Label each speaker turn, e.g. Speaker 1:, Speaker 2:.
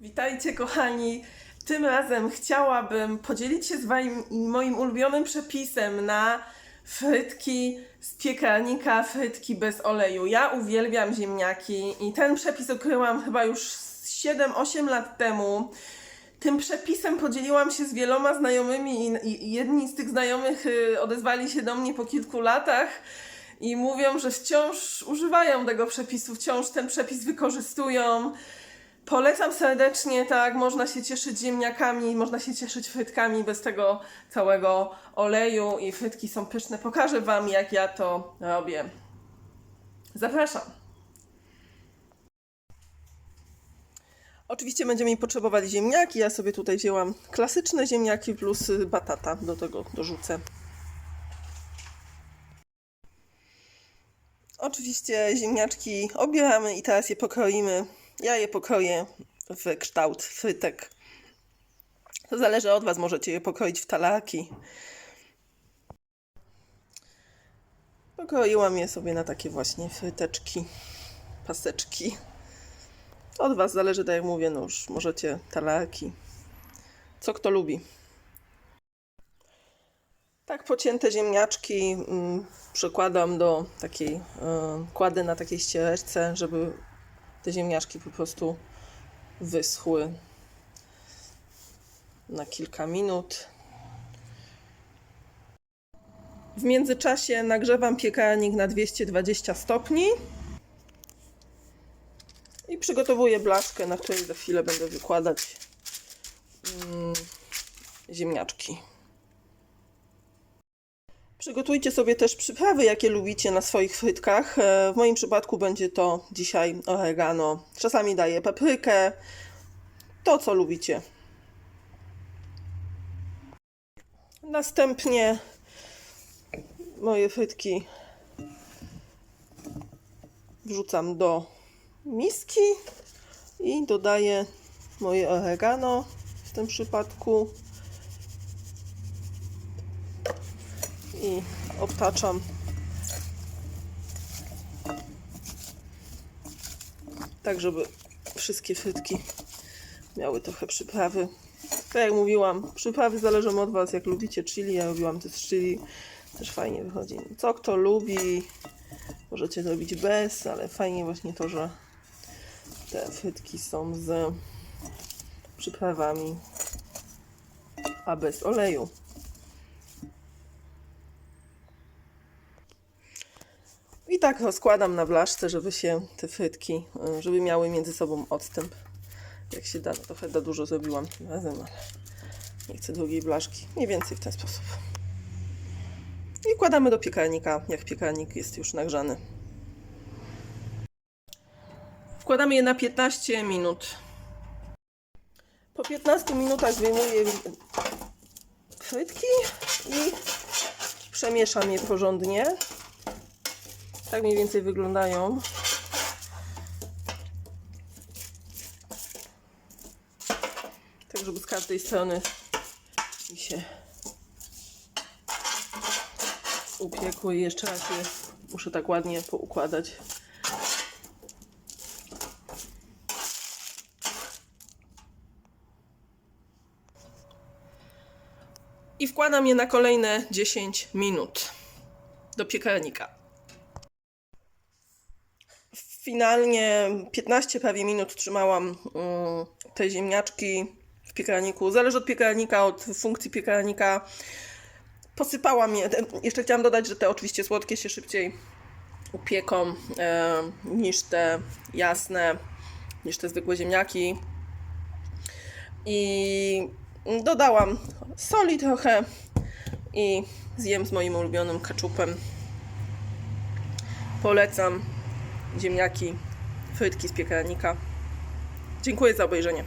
Speaker 1: Witajcie kochani. Tym razem chciałabym podzielić się z wami moim ulubionym przepisem na frytki z piekarnika, frytki bez oleju. Ja uwielbiam ziemniaki i ten przepis odkryłam chyba już 7-8 lat temu. Tym przepisem podzieliłam się z wieloma znajomymi i- i jedni z tych znajomych y, odezwali się do mnie po kilku latach i mówią, że wciąż używają tego przepisu, wciąż ten przepis wykorzystują. Polecam serdecznie, tak, można się cieszyć ziemniakami, można się cieszyć frytkami bez tego całego oleju i frytki są pyszne. Pokażę Wam, jak ja to robię. Zapraszam. Oczywiście będziemy potrzebowali ziemniaki. Ja sobie tutaj wzięłam klasyczne ziemniaki plus batata. Do tego dorzucę. Oczywiście ziemniaczki obieramy i teraz je pokroimy. Ja je pokroję w kształt frytek. To zależy od Was, możecie je pokroić w talarki. Pokroiłam je sobie na takie właśnie fryteczki, paseczki. Od Was zależy, tak jak mówię, no już możecie talarki. Co kto lubi. Tak pocięte ziemniaczki mm, przykładam do takiej, y, kładę na takiej ściereczce, żeby te ziemniaczki po prostu wyschły na kilka minut. W międzyczasie nagrzewam piekarnik na 220 stopni i przygotowuję blaszkę, na której za chwilę będę wykładać mm, ziemniaczki. Przygotujcie sobie też przyprawy, jakie lubicie na swoich frytkach. E, W moim przypadku będzie to dzisiaj oregano. Czasami daję paprykę. To, co lubicie. Następnie moje frytki wrzucam do miski i dodaję moje oregano w tym przypadku. I obtaczam tak, żeby wszystkie frytki miały trochę przyprawy. Tak jak mówiłam, przyprawy zależą od Was, jak lubicie chili, ja robiłam z chili, też fajnie wychodzi. Co kto lubi, możecie zrobić bez, ale fajnie właśnie to, że te frytki są z przyprawami, a bez oleju. I tak rozkładam na blaszce, żeby się te frytki, y, żeby miały między sobą odstęp. Jak się da, trochę za dużo zrobiłam tym razem, ale nie chcę drugiej blaszki. Mniej więcej w ten sposób. I wkładamy do piekarnika, jak piekarnik jest już nagrzany. Wkładamy je na 15 minut. Po 15 minutach wyjmuję frytki i przemieszam je porządnie. Tak mniej więcej wyglądają. Tak, żeby z każdej strony mi się upiekły. I jeszcze raz je muszę tak ładnie poukładać. I wkładam je na kolejne 10 minut do piekarnika. Finalnie 15 prawie minut trzymałam mm, te ziemniaczki w piekarniku. Zależy od piekarnika, od funkcji piekarnika. Posypałam je. Jeszcze chciałam dodać, że te oczywiście słodkie się szybciej upieką e, niż te jasne, niż te zwykłe ziemniaki. I dodałam soli trochę i zjem z moim ulubionym keczupem. Polecam ziemniaki, frytki z piekarnika. Dziękuję za obejrzenie.